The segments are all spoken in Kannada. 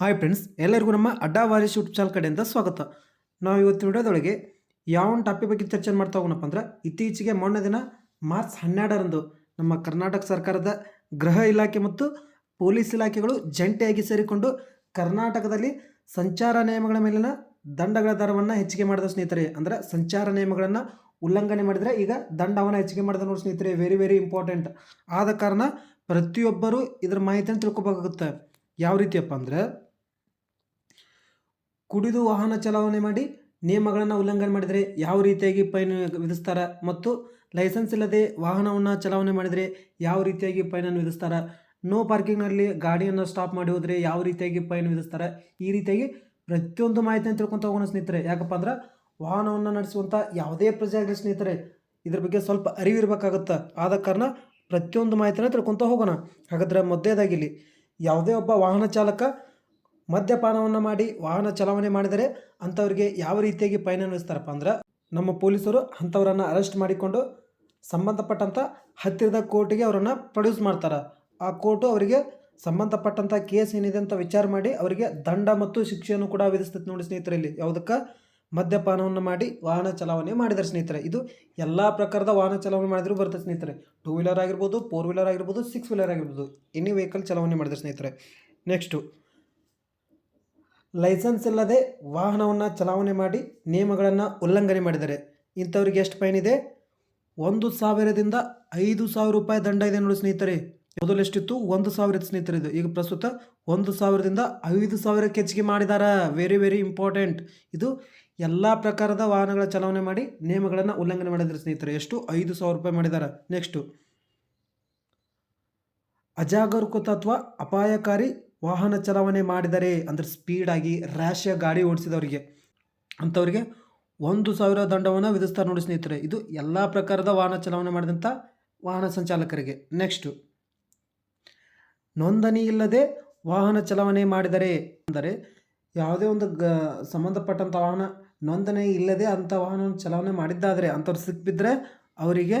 ಹಾಯ್ ಫ್ರೆಂಡ್ಸ್ ಎಲ್ಲರಿಗೂ ನಮ್ಮ ಅಡ್ಡಾ ವಾರಿಸ್ ಯೂಟ್ಯೂಬ್ ಚಾನಲ್ ಕಡೆಯಿಂದ ಸ್ವಾಗತ. ನಾವು ಇವತ್ತು ವಿಡಿಯೋದೊಳಗೆ ಯಾವ ಟಾಪಿಕ್ ಬಗ್ಗೆ ಚರ್ಚೆ ಮಾಡ್ತಾ ಹೋಗೋಣಪ್ಪ ಅಂದ್ರೆ ಇತ್ತೀಚೆಗೆ ಮೊನ್ನೆ ದಿನ ಮಾರ್ಚ್ ಹನ್ನೆರಡರಂದು ನಮ್ಮ ಕರ್ನಾಟಕ ಸರ್ಕಾರದ ಗೃಹ ಇಲಾಖೆ ಮತ್ತು ಪೊಲೀಸ್ ಇಲಾಖೆಗಳು ಜಂಟಿಯಾಗಿ ಸೇರಿಕೊಂಡು ಕರ್ನಾಟಕದಲ್ಲಿ ಸಂಚಾರ ನಿಯಮಗಳ ಮೇಲಿನ ದಂಡಗಳ ದರವನ್ನು ಹೆಚ್ಚಿಗೆ ಮಾಡಿದ ಸ್ನೇಹಿತರೆ, ಅಂದರೆ ಸಂಚಾರ ನಿಯಮಗಳನ್ನು ಉಲ್ಲಂಘನೆ ಮಾಡಿದರೆ ಈಗ ದಂಡವನ್ನು ಹೆಚ್ಚಿಗೆ ಮಾಡಿದ ನೋಡಿ ಸ್ನೇಹಿತರೆ ವೆರಿ ವೆರಿ ಇಂಪಾರ್ಟೆಂಟ್ ಆದ ಕಾರಣ ಪ್ರತಿಯೊಬ್ಬರು ಇದರ ಮಾಹಿತಿಯನ್ನು ತಿಳ್ಕೊಬೇಕಾಗುತ್ತೆ. ಯಾವ ರೀತಿಯಪ್ಪ ಅಂದರೆ ಕುಡಿದು ವಾಹನ ಚಲಾವಣೆ ಮಾಡಿ ನಿಯಮಗಳನ್ನು ಉಲ್ಲಂಘನೆ ಮಾಡಿದರೆ ಯಾವ ರೀತಿಯಾಗಿ ಫೈನ್ ವಿಧಿಸ್ತಾರೆ ಮತ್ತು ಲೈಸೆನ್ಸ್ ಇಲ್ಲದೆ ವಾಹನವನ್ನು ಚಲಾವಣೆ ಮಾಡಿದರೆ ಯಾವ ರೀತಿಯಾಗಿ ಫೈನನ್ನು ವಿಧಿಸ್ತಾರೆ? ನೋ ಪಾರ್ಕಿಂಗ್ನಲ್ಲಿ ಗಾಡಿಯನ್ನು ಸ್ಟಾಪ್ ಮಾಡಿ ಹೋದರೆ ಯಾವ ರೀತಿಯಾಗಿ ಫೈನ್ ವಿಧಿಸ್ತಾರೆ? ಈ ರೀತಿಯಾಗಿ ಪ್ರತಿಯೊಂದು ಮಾಹಿತಿಯನ್ನು ತಿಳ್ಕೊತ ಹೋಗೋಣ ಸ್ನೇಹಿತರೆ. ಯಾಕಪ್ಪ ಅಂದ್ರೆ ವಾಹನವನ್ನು ನಡೆಸುವಂಥ ಯಾವುದೇ ಪ್ರಜೆ ಆಗಲಿ ಸ್ನೇಹಿತರೆ, ಇದ್ರ ಬಗ್ಗೆ ಸ್ವಲ್ಪ ಅರಿವಿರಬೇಕಾಗುತ್ತೆ. ಆದ ಕಾರಣ ಪ್ರತಿಯೊಂದು ಮಾಹಿತಿನ ತಿಳ್ಕೊತ ಹೋಗೋಣ. ಹಾಗಾದ್ರೆ ಮೊದಲೇದಾಗಿಲ್ಲಿ ಯಾವುದೇ ಒಬ್ಬ ವಾಹನ ಚಾಲಕ ಮದ್ಯಪಾನವನ್ನು ಮಾಡಿ, ವಾಹನ ಚಲಾವಣೆ ಮಾಡಿದರೆ ಅಂಥವ್ರಿಗೆ ಯಾವ ರೀತಿಯಾಗಿ ಫೈನ್ ಅನ್ವಯಿಸ್ತಾರಪ್ಪ ಅಂದ್ರೆ, ನಮ್ಮ ಪೊಲೀಸರು ಅಂಥವರನ್ನು ಅರೆಸ್ಟ್ ಮಾಡಿಕೊಂಡು ಸಂಬಂಧಪಟ್ಟಂಥ ಹತ್ತಿರದ ಕೋರ್ಟಿಗೆ ಅವರನ್ನು ಪ್ರೊಡ್ಯೂಸ್ ಮಾಡ್ತಾರೆ. ಆ ಕೋರ್ಟು ಅವರಿಗೆ ಸಂಬಂಧಪಟ್ಟಂಥ ಕೇಸ್ ಏನಿದೆ ಅಂತ ವಿಚಾರ ಮಾಡಿ ಅವರಿಗೆ ದಂಡ ಮತ್ತು ಶಿಕ್ಷೆಯನ್ನು ಕೂಡ ವಿಧಿಸ್ತೈತೆ ನೋಡಿ ಸ್ನೇಹಿತರೆ ಇಲ್ಲಿ. ಯಾವುದಕ್ಕೆ? ಮದ್ಯಪಾನವನ್ನು ಮಾಡಿ, ವಾಹನ ಚಲಾವಣೆ ಮಾಡಿದರೆ ಸ್ನೇಹಿತರೆ. ಇದು ಎಲ್ಲ ಪ್ರಕಾರದ ವಾಹನ ಚಲಾವಣೆ ಮಾಡಿದ್ರು ಬರುತ್ತೆ ಸ್ನೇಹಿತರೆ. ಟೂ ವೀಲರ್ ಆಗಿರ್ಬೋದು ಫೋರ್ ವೀಲರ್ ಆಗಿರ್ಬೋದು ಸಿಕ್ಸ್ ವೀಲರ್ ಆಗಿರ್ಬೋದು. ಎನಿ ವೆಹಿಕಲ್ ಚಲಾವಣೆ ಮಾಡಿದ್ರೆ ಸ್ನೇಹಿತರೆ. ನೆಕ್ಸ್ಟು ಲೈಸೆನ್ಸ್ ಇಲ್ಲದೆ ವಾಹನವನ್ನು ಚಲಾವಣೆ ಮಾಡಿ ನಿಯಮಗಳನ್ನು ಉಲ್ಲಂಘನೆ ಮಾಡಿದರೆ ಇಂಥವ್ರಿಗೆ ಎಷ್ಟು ಫೈನ್ ಇದೆ? ಒಂದು ಸಾವಿರದಿಂದ ಐದು ಸಾವಿರ ರೂಪಾಯಿ ದಂಡ ಇದೆ ನೋಡಿ ಸ್ನೇಹಿತರೆ. ಮೊದಲು ಎಷ್ಟಿತ್ತು? ಒಂದು ಸಾವಿರ ಸ್ನೇಹಿತರಿದ್ದು ಈಗ ಪ್ರಸ್ತುತ ಒಂದು ಸಾವಿರದಿಂದ ಐದು ಸಾವಿರಕ್ಕೆ ಹೆಚ್ಚಿಗೆ ಮಾಡಿದಾರ ವೆರಿ ವೆರಿ ಇಂಪಾರ್ಟೆಂಟ್ ಇದು ಎಲ್ಲ ಪ್ರಕಾರದ ವಾಹನಗಳ ಚಲಾವಣೆ ಮಾಡಿ ನಿಯಮಗಳನ್ನು ಉಲ್ಲಂಘನೆ ಮಾಡಿದರೆ ಸ್ನೇಹಿತರೆ. ಎಷ್ಟು? ಐದು ಸಾವಿರ ರೂಪಾಯಿ ಮಾಡಿದ್ದಾರೆ. ನೆಕ್ಸ್ಟು ಅಜಾಗರೂಕತ ಅಥವಾ ಅಪಾಯಕಾರಿ ವಾಹನ ಚಲಾವಣೆ ಮಾಡಿದರೆ ಅಂದರೆ ಸ್ಪೀಡಾಗಿ ರ್ಯಾಶಾಗಿ ಗಾಡಿ ಓಡಿಸಿದವರಿಗೆ. ಅಂಥವ್ರಿಗೆ ಒಂದು ಸಾವಿರ ದಂಡವನ್ನು ವಿಧಿಸ್ತಾರೆ ನೋಡಿ ಸ್ನೇಹಿತರೆ. ಇದು ಎಲ್ಲ ಪ್ರಕಾರದ ವಾಹನ ಚಲಾವಣೆ ಮಾಡಿದಂಥ ವಾಹನ ಸಂಚಾಲಕರಿಗೆ. ನೆಕ್ಸ್ಟು ನೋಂದಣಿ ಇಲ್ಲದೆ ವಾಹನ ಚಲಾವಣೆ ಮಾಡಿದರೆ ಅಂದರೆ ಯಾವುದೇ ಒಂದು ಗ ಸಂಬಂಧಪಟ್ಟಂಥ ವಾಹನ ನೋಂದಣಿ ಇಲ್ಲದೆ ಅಂಥ ವಾಹನ ಚಲಾವಣೆ ಮಾಡಿದ್ದಾದರೆ ಅಂಥವ್ರು ಸಿಕ್ಕಿಬಿದ್ರೆ ಅವರಿಗೆ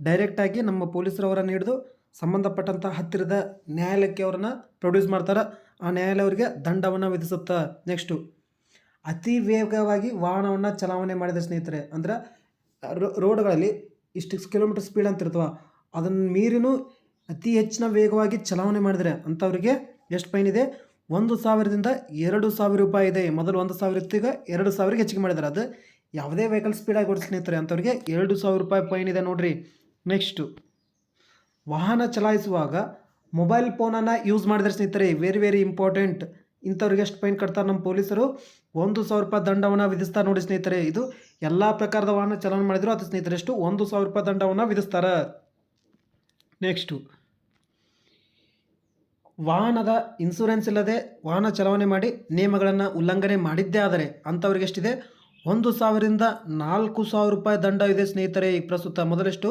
ಡೈರೆಕ್ಟಾಗಿ ನಮ್ಮ ಪೊಲೀಸರವರನ್ನು ಹಿಡಿದು ಸಂಬಂಧಪಟ್ಟಂಥ ಹತ್ತಿರದ ನ್ಯಾಯಾಲಯಕ್ಕೆ ಅವರನ್ನು ಪ್ರೊಡ್ಯೂಸ್ ಮಾಡ್ತಾರೆ. ಆ ನ್ಯಾಯಾಲಯ ಅವರಿಗೆ ದಂಡವನ್ನು ವಿಧಿಸುತ್ತೆ. ನೆಕ್ಸ್ಟು, ಅತಿ ವೇಗವಾಗಿ ವಾಹನವನ್ನು ಚಲಾವಣೆ ಮಾಡಿದ ಸ್ನೇಹಿತರೆ, ಅಂದ್ರೆ ರೋಡ್ಗಳಲ್ಲಿ ಇಷ್ಟು ಕಿಲೋಮೀಟರ್ ಸ್ಪೀಡ್ ಅಂತ ಇರ್ತವ ಅದನ್ನು ಮೀರಿನೂ ಅತಿ ಹೆಚ್ಚಿನ ವೇಗವಾಗಿ ಚಲಾವಣೆ ಮಾಡಿದರೆ ಅಂಥವ್ರಿಗೆ ಎಷ್ಟು ಫೈನ್ ಇದೆ? ಒಂದು ಸಾವಿರದಿಂದ ಎರಡು ಸಾವಿರ ರೂಪಾಯಿ ಇದೆ. ಮೊದಲು ಒಂದು ಸಾವಿರ ಇತ್ತೀಗ ಎರಡು ಸಾವಿರಕ್ಕೆ ಹೆಚ್ಚಿಗೆ ಮಾಡಿದ್ದಾರೆ ಅದು ಯಾವುದೇ ವೆಹಿಕಲ್ ಸ್ಪೀಡಾಗಿ ಓಡಿಸಿ ಸ್ನೇಹಿತರೆ ಅಂಥವ್ರಿಗೆ ಎರಡು ಸಾವಿರ ರೂಪಾಯಿ ಫೈನ್ ಇದೆ ನೋಡಿರಿ. ನೆಕ್ಸ್ಟು ವಾಹನ ಚಲಾಯಿಸುವಾಗ ಮೊಬೈಲ್ ಫೋನನ್ನು ಯೂಸ್ ಮಾಡಿದ್ರೆ ಸ್ನೇಹಿತರೆ ವೆರಿ ವೆರಿ ಇಂಪಾರ್ಟೆಂಟ್ ಇಂಥವ್ರಿಗೆ ಎಷ್ಟು ಫೈನ್ ಕಟ್ತಾರೆ ನಮ್ಮ ಪೊಲೀಸರು? ಒಂದು ಸಾವಿರ ರೂಪಾಯಿ ದಂಡವನ್ನು ವಿಧಿಸ್ತಾರೆ ನೋಡಿ ಸ್ನೇಹಿತರೆ, ಇದು ಎಲ್ಲ ಪ್ರಕಾರದ ವಾಹನ ಚಲನ ಮಾಡಿದ್ರು ಅದು ಸ್ನೇಹಿತರೆ ಎಷ್ಟು? ಒಂದು ಸಾವಿರ ರೂಪಾಯಿ ದಂಡವನ್ನು ವಿಧಿಸ್ತಾರೆ. ನೆಕ್ಸ್ಟು ವಾಹನದ ಇನ್ಸೂರೆನ್ಸ್ ಇಲ್ಲದೆ ವಾಹನ ಚಲಾವಣೆ ಮಾಡಿ ನಿಯಮಗಳನ್ನು ಉಲ್ಲಂಘನೆ ಮಾಡಿದ್ದೇ ಆದರೆ ಅಂಥವ್ರಿಗೆ ಎಷ್ಟಿದೆ? ಒಂದು ಸಾವಿರದಿಂದ ನಾಲ್ಕು ಸಾವಿರ ರೂಪಾಯಿ ದಂಡ ಇದೆ ಸ್ನೇಹಿತರೆ ಈಗ ಪ್ರಸ್ತುತ ಮೊದಲೆಷ್ಟು.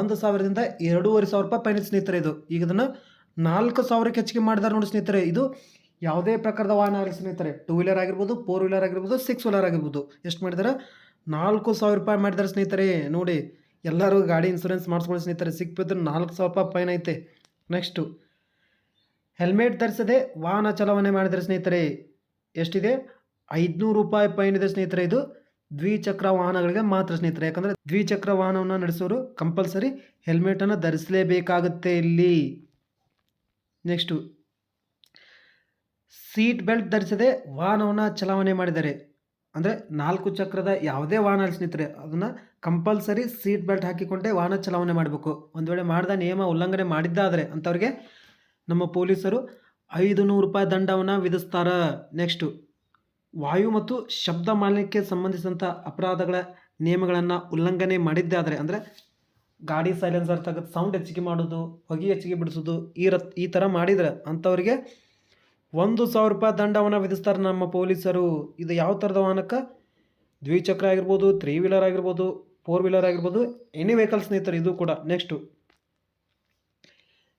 ಒಂದು ಸಾವಿರದಿಂದ ಎರಡೂವರೆ ಸಾವಿರ ರೂಪಾಯಿ ಫೈನ್ ಇದೆ ಸ್ನೇಹಿತರೆ ಇದು. ಈಗ ಇದನ್ನು ನಾಲ್ಕು ಸಾವಿರಕ್ಕೆ ಹೆಚ್ಚಿಗೆ ಮಾಡಿದಾರೆ ನೋಡಿ ಸ್ನೇಹಿತರೆ, ಇದು ಯಾವುದೇ ಪ್ರಕಾರದ ವಾಹನ ಆಗಲಿ ಸ್ನೇಹಿತರೆ ಟೂ ವೀಲರ್ ಆಗಿರ್ಬೋದು ಫೋರ್ ವೀಲರ್ ಆಗಿರ್ಬೋದು ಸಿಕ್ಸ್ ವೀಲರ್ ಆಗಿರ್ಬೋದು. ಎಷ್ಟು ಮಾಡಿದಾರೆ? ನಾಲ್ಕು ಸಾವಿರ ರೂಪಾಯಿ ಮಾಡಿದ್ದಾರೆ ಸ್ನೇಹಿತರೆ. ನೋಡಿ, ಎಲ್ಲರೂ ಗಾಡಿ ಇನ್ಸೂರೆನ್ಸ್ ಮಾಡಿಸ್ಕೊಳ್ಳಿ ಸ್ನೇಹಿತರೆ, ಸಿಕ್ಬಿದ್ರೆ ನಾಲ್ಕು ಸಾವಿರ ರೂಪಾಯಿ ಫೈನ್ ಐತೆ. ನೆಕ್ಸ್ಟು ಹೆಲ್ಮೆಟ್ ಧರಿಸದೆ ವಾಹನ ಚಲಾವಣೆ ಮಾಡಿದರೆ ಸ್ನೇಹಿತರೆ. ಎಷ್ಟಿದೆ? ಐದುನೂರು ರೂಪಾಯಿ ಫೈನ್ ಇದೆ ಸ್ನೇಹಿತರೆ ಇದು. ದ್ವಿಚಕ್ರ ವಾಹನಗಳಿಗೆ ಮಾತ್ರ ಸ್ನೇಹಿತರೆ, ಯಾಕಂದರೆ ದ್ವಿಚಕ್ರ ವಾಹನವನ್ನು ನಡೆಸೋರು ಕಂಪಲ್ಸರಿ ಹೆಲ್ಮೆಟನ್ನು ಧರಿಸಲೇಬೇಕಾಗುತ್ತೆ ಇಲ್ಲಿ. ನೆಕ್ಸ್ಟು ಸೀಟ್ ಬೆಲ್ಟ್ ಧರಿಸದೆ ವಾಹನವನ್ನು ಚಲಾವಣೆ ಮಾಡಿದರೆ ಅಂದರೆ ನಾಲ್ಕು ಚಕ್ರದ ಯಾವುದೇ ವಾಹನ ಸ್ನೇಹಿತರೆ, ಅದನ್ನು ಕಂಪಲ್ಸರಿ ಸೀಟ್ ಬೆಲ್ಟ್ ಹಾಕಿಕೊಂಡೇ ವಾಹನ ಚಲಾವಣೆ ಮಾಡಬೇಕು. ಒಂದು ವೇಳೆ ಮಾಡಿದ ನಿಯಮ ಉಲ್ಲಂಘನೆ ಮಾಡಿದ್ದಾದರೆ ಅಂಥವ್ರಿಗೆ ನಮ್ಮ ಪೊಲೀಸರು ಐದು ನೂರು ರೂಪಾಯಿ ದಂಡವನ್ನು ವಿಧಿಸ್ತಾರೆ. ನೆಕ್ಸ್ಟು ವಾಯು ಮತ್ತು ಶಬ್ದ ಮಾಲಿನ್ಯಕ್ಕೆ ಸಂಬಂಧಿಸಿದಂಥ ಅಪರಾಧಗಳ ನಿಯಮಗಳನ್ನು ಉಲ್ಲಂಘನೆ ಮಾಡಿದ್ದಾದರೆ ಅಂದರೆ ಗಾಡಿ ಸೈಲೆನ್ಸರ್ ತೆಗೆದು ಸೌಂಡ್ ಹೆಚ್ಚಿಗೆ ಮಾಡೋದು, ಹೊಗೆ ಹೆಚ್ಚಿಗೆ ಬಿಡಿಸೋದು, ಈ ರ ಈ ಥರ ಮಾಡಿದ್ರೆ ಅಂಥವ್ರಿಗೆ ಒಂದು ಸಾವಿರ ರೂಪಾಯಿ ದಂಡವನ್ನು ವಿಧಿಸ್ತಾರೆ ನಮ್ಮ ಪೊಲೀಸರು. ಇದು ಯಾವ ಥರದ ವಾಹನಕ್ಕೆ? ದ್ವಿಚಕ್ರ ಆಗಿರ್ಬೋದು ತ್ರೀ ವೀಲರ್ ಆಗಿರ್ಬೋದು ಫೋರ್ ವೀಲರ್ ಆಗಿರ್ಬೋದು ಎನಿ ವೆಹಿಕಲ್ ಸ್ನೇಹಿತರು, ಇದು ಕೂಡ. ನೆಕ್ಸ್ಟು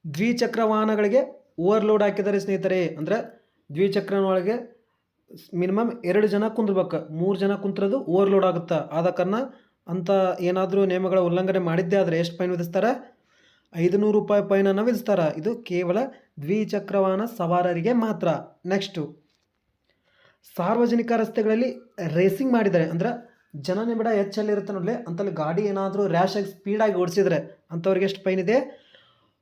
ದ್ವಿಚಕ್ರ ವಾಹನಗಳಿಗೆ ಓವರ್ಲೋಡ್ ಹಾಕಿದ್ದಾರೆ ಸ್ನೇಹಿತರೆ. ಅಂದರೆ ದ್ವಿಚಕ್ರ ಒಳಗೆ ಮಿನಿಮಮ್ ಎರಡು ಜನ ಕುಂದ್ರಬೇಕು. ಮೂರು ಜನ ಕುಂತ್ರದು ಓವರ್ಲೋಡ್ ಆಗುತ್ತೆ? ಆದ ಕಾರಣ ಅಂತ ಏನಾದರೂ ನಿಯಮಗಳ ಉಲ್ಲಂಘನೆ ಮಾಡಿದ್ದೇ ಆದರೆ ಎಷ್ಟು ಫೈನ್ ವಿಧಿಸ್ತಾರೆ? ಐದುನೂರು ರೂಪಾಯಿ ಫೈನನ್ನು ವಿಧಿಸ್ತಾರೆ. ಇದು ಕೇವಲ ದ್ವಿಚಕ್ರ ವಾಹನ ಸವಾರರಿಗೆ ಮಾತ್ರ. ನೆಕ್ಸ್ಟು. ಸಾರ್ವಜನಿಕ ರಸ್ತೆಗಳಲ್ಲಿ ರೇಸಿಂಗ್ ಮಾಡಿದರೆ ಅಂದ್ರೆ ಜನನಿಬಿಡ ಹೆಚ್ಚಲ್ಲಿರುತ್ತೆ ನೋಡಲಿ. ಅಂತಲ್ಲಿ ಗಾಡಿ ಏನಾದರೂ ರ್ಯಾಶಾಗಿ ಸ್ಪೀಡಾಗಿ ಓಡಿಸಿದರೆ ಅಂಥವ್ರಿಗೆ ಎಷ್ಟು ಫೈನ್ ಇದೆ?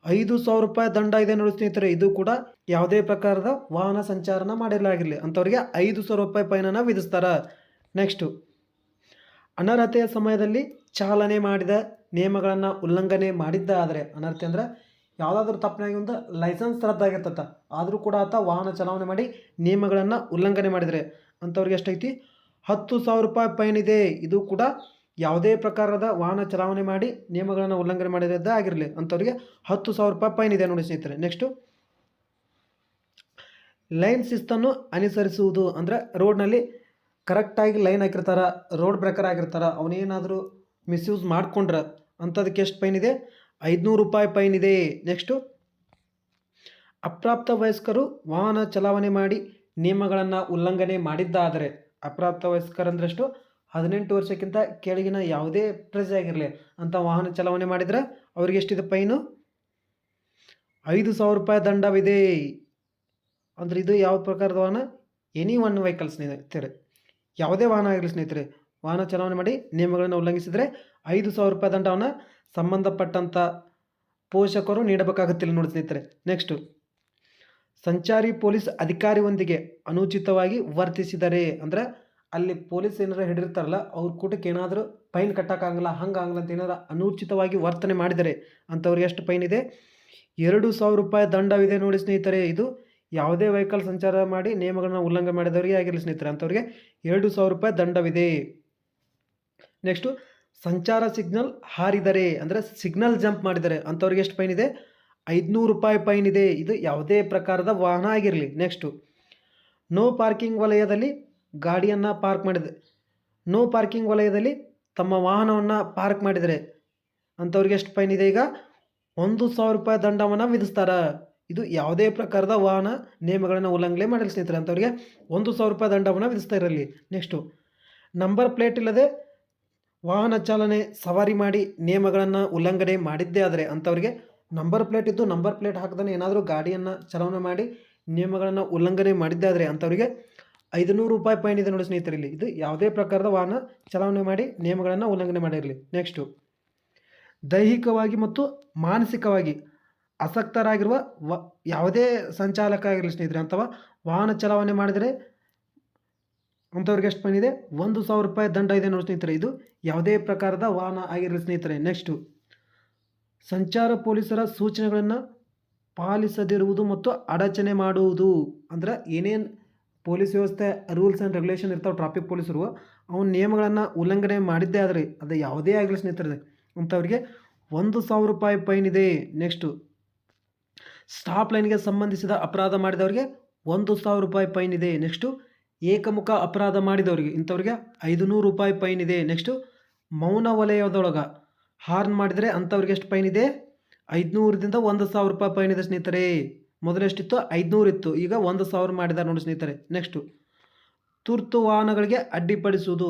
ಐದು ಸಾವಿರ ರೂಪಾಯಿ ದಂಡ ಇದೆ ನೋಡಿ ಸ್ನೇಹಿತರೆ. ಇದು ಕೂಡ ಯಾವುದೇ ಪ್ರಕಾರದ ವಾಹನ ಸಂಚಾರನ ಮಾಡಿರಲಾಗಿರಲಿ. ಅಂಥವ್ರಿಗೆ ಐದು ಸಾವಿರ ರೂಪಾಯಿ ಪೈನನ್ನು ವಿಧಿಸ್ತಾರೆ. ನೆಕ್ಸ್ಟು ಅನರ್ಹತೆಯ ಸಮಯದಲ್ಲಿ ಚಾಲನೆ ಮಾಡಿದ ನಿಯಮಗಳನ್ನು ಉಲ್ಲಂಘನೆ ಮಾಡಿದ್ದಾದರೆ ಅನರ್ಹತೆ ಅಂದರೆ ಯಾವುದಾದ್ರೂ ತಪ್ಪನಾಗಿ ಒಂದು ಲೈಸೆನ್ಸ್ ರದ್ದಾಗಿರ್ತತ ಆದರೂ ಕೂಡ ಆತ ವಾಹನ ಚಲಾವಣೆ ಮಾಡಿ ನಿಯಮಗಳನ್ನು ಉಲ್ಲಂಘನೆ ಮಾಡಿದರೆ. ಅಂಥವ್ರಿಗೆ ಎಷ್ಟೈತಿ? ಹತ್ತು ಸಾವಿರ ರೂಪಾಯಿ ಫೈನ್ ಇದೆ. ಇದು ಕೂಡ ಯಾವುದೇ ಪ್ರಕಾರದ ವಾಹನ ಚಲಾವಣೆ ಮಾಡಿ ನಿಯಮಗಳನ್ನು ಉಲ್ಲಂಘನೆ ಮಾಡಿದ ಆಗಿರಲಿ, ಅಂಥವ್ರಿಗೆ ಹತ್ತು ಸಾವಿರ ರೂಪಾಯಿ ಫೈನ್ ಇದೆ ನೋಡಿ ಸ್ನೇಹಿತರೆ. ನೆಕ್ಸ್ಟು ಲೈನ್ ಶಿಸ್ತನ್ನು ಅನುಸರಿಸುವುದು ಅಂದರೆ ರೋಡ್ನಲ್ಲಿ ಕರೆಕ್ಟಾಗಿ ಲೈನ್ ಹಾಕಿರ್ತಾರೆ ರೋಡ್ ಬ್ರೇಕರ್ ಆಗಿರ್ತಾರೆ, ಅವನೇನಾದರೂ ಮಿಸ್ಯೂಸ್ ಮಾಡಿಕೊಂಡ್ರೆ ಅಂಥದಕ್ಕೆ ಎಷ್ಟು ಫೈನ್ ಇದೆ? ಐದುನೂರು ರೂಪಾಯಿ ಫೈನ್ ಇದೆ. ನೆಕ್ಸ್ಟು ಅಪ್ರಾಪ್ತ ವಯಸ್ಕರು ವಾಹನ ಚಲಾವಣೆ ಮಾಡಿ ನಿಯಮಗಳನ್ನು ಉಲ್ಲಂಘನೆ ಮಾಡಿದ್ದಾದರೆ, ಅಪ್ರಾಪ್ತ ವಯಸ್ಕರು ಅಂದ್ರಷ್ಟು ಹದಿನೆಂಟು ವರ್ಷಕ್ಕಿಂತ ಕೆಳಗಿನ ಯಾವುದೇ ಪ್ರಜೆ ಆಗಿರಲಿ ಅಂತ ವಾಹನ ಚಲಾವಣೆ ಮಾಡಿದರೆ ಅವ್ರಿಗೆ ಎಷ್ಟಿದೆ ಪೈನು? ಐದು ಸಾವಿರ ರೂಪಾಯಿ ದಂಡವಿದೆ. ಅಂದರೆ ಇದು ಯಾವ ಪ್ರಕಾರದ ವಾಹನ? ಎನಿ ಒನ್ ವೆಹಿಕಲ್ ಸ್ನೇಹಿತರೆ, ಯಾವುದೇ ವಾಹನ ಆಗಿರಲಿ ಸ್ನೇಹಿತರೆ, ವಾಹನ ಚಲಾವಣೆ ಮಾಡಿ ನಿಯಮಗಳನ್ನು ಉಲ್ಲಂಘಿಸಿದರೆ ಐದು ಸಾವಿರ ರೂಪಾಯಿ ದಂಡವನ್ನು ಸಂಬಂಧಪಟ್ಟಂಥ ಪೋಷಕರು ನೀಡಬೇಕಾಗುತ್ತಿಲ್ಲ ನೋಡಿ ಸ್ನೇಹಿತರೆ. ನೆಕ್ಸ್ಟು ಸಂಚಾರಿ ಪೊಲೀಸ್ ಅಧಿಕಾರಿಯೊಂದಿಗೆ ಅನುಚಿತವಾಗಿ ವರ್ತಿಸಿದರೆ, ಅಂದರೆ ಅಲ್ಲಿ ಪೊಲೀಸ್ ಏನಾರು ಹಿಡಿರ್ತಾರಲ್ಲ ಅವ್ರ ಕೂಟಕ್ಕೆ ಏನಾದರೂ ಫೈನ್ ಕಟ್ಟೋಕ್ಕಾಗಲ್ಲ ಹಂಗಾಗಲ್ಲ ಅಂತ ಏನಾದ್ರು ಅನುಚಿತವಾಗಿ ವರ್ತನೆ ಮಾಡಿದರೆ ಅಂಥವ್ರಿಗೆ ಎಷ್ಟು ಫೈನ್ ಇದೆ? ಎರಡು ಸಾವಿರ ರೂಪಾಯಿ ದಂಡವಿದೆ ನೋಡಿ ಸ್ನೇಹಿತರೆ, ಇದು ಯಾವುದೇ ವೆಹಿಕಲ್ ಸಂಚಾರ ಮಾಡಿ ನಿಯಮಗಳನ್ನ ಉಲ್ಲಂಘನೆ ಮಾಡಿದವರಿಗೆ ಆಗಿರಲಿ ಸ್ನೇಹಿತರೆ, ಅಂಥವ್ರಿಗೆ ಎರಡು ಸಾವಿರ ರೂಪಾಯಿ ದಂಡವಿದೆ. ನೆಕ್ಸ್ಟು, ಸಂಚಾರ ಸಿಗ್ನಲ್ ಹಾರಿದರೆ, ಅಂದರೆ ಸಿಗ್ನಲ್ ಜಂಪ್ ಮಾಡಿದರೆ ಅಂಥವ್ರಿಗೆ ಎಷ್ಟು ಫೈನ್ ಇದೆ? ಐದುನೂರು ರೂಪಾಯಿ ಫೈನ್ ಇದೆ. ಇದು ಯಾವುದೇ ಪ್ರಕಾರದ ವಾಹನ ಆಗಿರಲಿ. ನೆಕ್ಸ್ಟು, ನೋ ಪಾರ್ಕಿಂಗ್ ವಲಯದಲ್ಲಿ ಗಾಡಿಯನ್ನು ಪಾರ್ಕ್ ಮಾಡಿದೆ. ನೋ ಪಾರ್ಕಿಂಗ್ ವಲಯದಲ್ಲಿ ತಮ್ಮ ವಾಹನವನ್ನು ಪಾರ್ಕ್ ಮಾಡಿದರೆ. ಅಂಥವ್ರಿಗೆ ಎಷ್ಟು ಫೈನ್ ಇದೆ ಈಗ? ಒಂದು ಸಾವಿರ ರೂಪಾಯಿ ದಂಡವನ್ನು ವಿಧಿಸ್ತಾರೆ. ಇದು ಯಾವುದೇ ಪ್ರಕಾರದ ವಾಹನ ನಿಯಮಗಳನ್ನು ಉಲ್ಲಂಘನೆ ಮಾಡಲು ಸ್ನೇಹಿತರೆ. ಅಂಥವ್ರಿಗೆ ಒಂದು ಸಾವಿರ ರೂಪಾಯಿ ದಂಡವನ್ನು ವಿಧಿಸ್ತಾ ಇರಲಿ. ನೆಕ್ಸ್ಟು ನಂಬರ್ ಪ್ಲೇಟ್ ಇಲ್ಲದೆ ವಾಹನ ಚಾಲನೆ ಸವಾರಿ ಮಾಡಿ ನಿಯಮಗಳನ್ನು ಉಲ್ಲಂಘನೆ ಮಾಡಿದ್ದೇ ಆದರೆ ಅಂಥವ್ರಿಗೆ ನಂಬರ್ ಪ್ಲೇಟ್ ಇದ್ದು ನಂಬರ್ ಪ್ಲೇಟ್ ಹಾಕದೇ ಏನಾದರೂ ಗಾಡಿಯನ್ನು ಚಲಾವಣೆ ಮಾಡಿ ನಿಯಮಗಳನ್ನು ಉಲ್ಲಂಘನೆ ಮಾಡಿದ್ದೇ ಆದರೆ ಅಂಥವ್ರಿಗೆ ಐದುನೂರು ರೂಪಾಯಿ ಫೈನ್ ಇದೆ ನೋಡಿ ಸ್ನೇಹಿತರಲ್ಲಿ ಇದು ಯಾವುದೇ ಪ್ರಕಾರದ ವಾಹನ ಚಲಾವಣೆ ಮಾಡಿ ನಿಯಮಗಳನ್ನು ಉಲ್ಲಂಘನೆ ಮಾಡಿರಲಿ. ನೆಕ್ಸ್ಟು ದೈಹಿಕವಾಗಿ ಮತ್ತು ಮಾನಸಿಕವಾಗಿ ಆಸಕ್ತರಾಗಿರುವ ವ, ಯಾವುದೇ ಸಂಚಾಲಕ ಆಗಿರಲಿ ಸ್ನೇಹಿತರೆ, ಅಥವಾ ವಾಹನ ಚಲಾವಣೆ ಮಾಡಿದರೆ ಅಂಥವ್ರಿಗೆ ಎಷ್ಟು ಫೈನ್ ಇದೆ? ಒಂದು ಸಾವಿರ ರೂಪಾಯಿ ದಂಡ ಇದೆ ನೋಡಿ ಸ್ನೇಹಿತರೆ. ಇದು ಯಾವುದೇ ಪ್ರಕಾರದ ವಾಹನ ಆಗಿರಲಿ ಸ್ನೇಹಿತರೆ. ನೆಕ್ಸ್ಟು ಸಂಚಾರ ಪೊಲೀಸರ ಸೂಚನೆಗಳನ್ನು ಪಾಲಿಸದಿರುವುದು ಮತ್ತು ಅಡಚಣೆ ಮಾಡುವುದು. ಅಂದ್ರೆ ಏನೇನು ಪೊಲೀಸ್ ವ್ಯವಸ್ಥೆ ರೂಲ್ಸ್ ಆ್ಯಂಡ್ ರೆಗ್ಯುಲೇಷನ್ ಇರ್ತಾವೆ ಟ್ರಾಫಿಕ್ ಪೊಲೀಸರು. ಅವ್ನ ನಿಯಮಗಳನ್ನು ಉಲ್ಲಂಘನೆ ಮಾಡಿದ್ದೇ ಆದರೆ ಅದು ಯಾವುದೇ ಆಗಲಿ ಸ್ನೇಹಿತರೆ, ಅಂಥವ್ರಿಗೆ ಒಂದು ಸಾವಿರ ರೂಪಾಯಿ ಫೈನ್ ಇದೆ. ನೆಕ್ಸ್ಟು ಸ್ಟಾಪ್ ಲೈನ್ಗೆ ಸಂಬಂಧಿಸಿದ ಅಪರಾಧ ಮಾಡಿದವರಿಗೆ ಒಂದು ಸಾವಿರ ರೂಪಾಯಿ ಫೈನ್ ಇದೆ. ನೆಕ್ಸ್ಟು ಏಕಮುಖ ಅಪರಾಧ ಮಾಡಿದವರಿಗೆ, ಇಂಥವ್ರಿಗೆ ಐದುನೂರು ರೂಪಾಯಿ ಫೈನ್ ಇದೆ. ನೆಕ್ಸ್ಟು ಮೌನ ವಲಯದೊಳಗೆ ಹಾರ್ನ್ ಮಾಡಿದರೆ ಅಂಥವ್ರಿಗೆ ಎಷ್ಟು ಫೈನ್ ಇದೆ? ಐದುನೂರದಿಂದ ಒಂದು ಸಾವಿರ ರೂಪಾಯಿ ಫೈನ್ ಇದೆ ಸ್ನೇಹಿತರೆ. ಮೊದಲು ಐದುನೂರಿತ್ತು ಈಗ ಒಂದು ಸಾವಿರ ಮಾಡಿದ್ದಾರೆ ನೋಡಿ ಸ್ನೇಹಿತರೆ. ನೆಕ್ಸ್ಟು ತುರ್ತು ವಾಹನಗಳಿಗೆ ಅಡ್ಡಿಪಡಿಸುವುದು.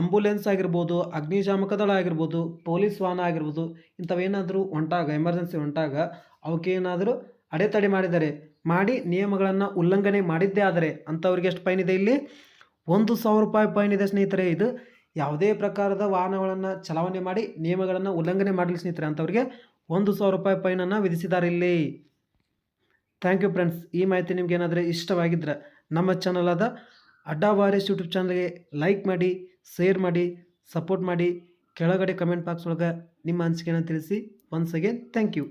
ಅಂಬುಲೆನ್ಸ್ ಆಗಿರ್ಬೋದು, ಅಗ್ನಿಶಾಮಕ ದಳ ಆಗಿರ್ಬೋದು, ಪೊಲೀಸ್ ವಾಹನ ಆಗಿರ್ಬೋದು, ಇಂಥವೇನಾದರೂ ಹೊಂಟಾಗ, ಎಮರ್ಜೆನ್ಸಿ ಹೊಂಟಾಗ ಅವಕ್ಕೇನಾದರೂ ಅಡೆತಡೆ ಮಾಡಿದ್ದಾರೆ ಮಾಡಿ ನಿಯಮಗಳನ್ನು ಉಲ್ಲಂಘನೆ ಮಾಡಿದ್ದೇ ಆದರೆ ಅಂಥವ್ರಿಗೆ ಎಷ್ಟು ಫೈನ್ ಇದೆ ಇಲ್ಲಿ? ಒಂದು ಸಾವಿರ ರೂಪಾಯಿ ಫೈನ್ ಇದೆ ಸ್ನೇಹಿತರೆ ಇದು. ಯಾವುದೇ ಪ್ರಕಾರದ ವಾಹನಗಳನ್ನು ಚಲಾವಣೆ ಮಾಡಿ, ನಿಯಮಗಳನ್ನು ಉಲ್ಲಂಘನೆ ಮಾಡಲಿ ಸ್ನೇಹಿತರೆ ಅಂಥವ್ರಿಗೆ ಒಂದು ಸಾವಿರ ರೂಪಾಯಿ ಫೈನನ್ನು ವಿಧಿಸಿದ್ದಾರೆ ಇಲ್ಲಿ. ಥ್ಯಾಂಕ್ ಯು ಫ್ರೆಂಡ್ಸ್ ಈ ಮಾಹಿತಿ ನಿಮ್ಗೆ ಏನಾದರೂ ಇಷ್ಟವಾಗಿದ್ದರೆ ನಮ್ಮ ಚಾನಲ್ ಆದ ಅಡ್ಡ ವಾರಿಸ್ ಯೂಟ್ಯೂಬ್ ಚಾನಲ್ಗೆ ಲೈಕ್ ಮಾಡಿ ಶೇರ್ ಮಾಡಿ ಸಪೋರ್ಟ್ ಮಾಡಿ, ಕೆಳಗಡೆ ಕಮೆಂಟ್ ಬಾಕ್ಸ್ ಒಳಗೆ ನಿಮ್ಮ ಅನಿಸಿಕೆಯನ್ನು ತಿಳಿಸಿ. Once again thank you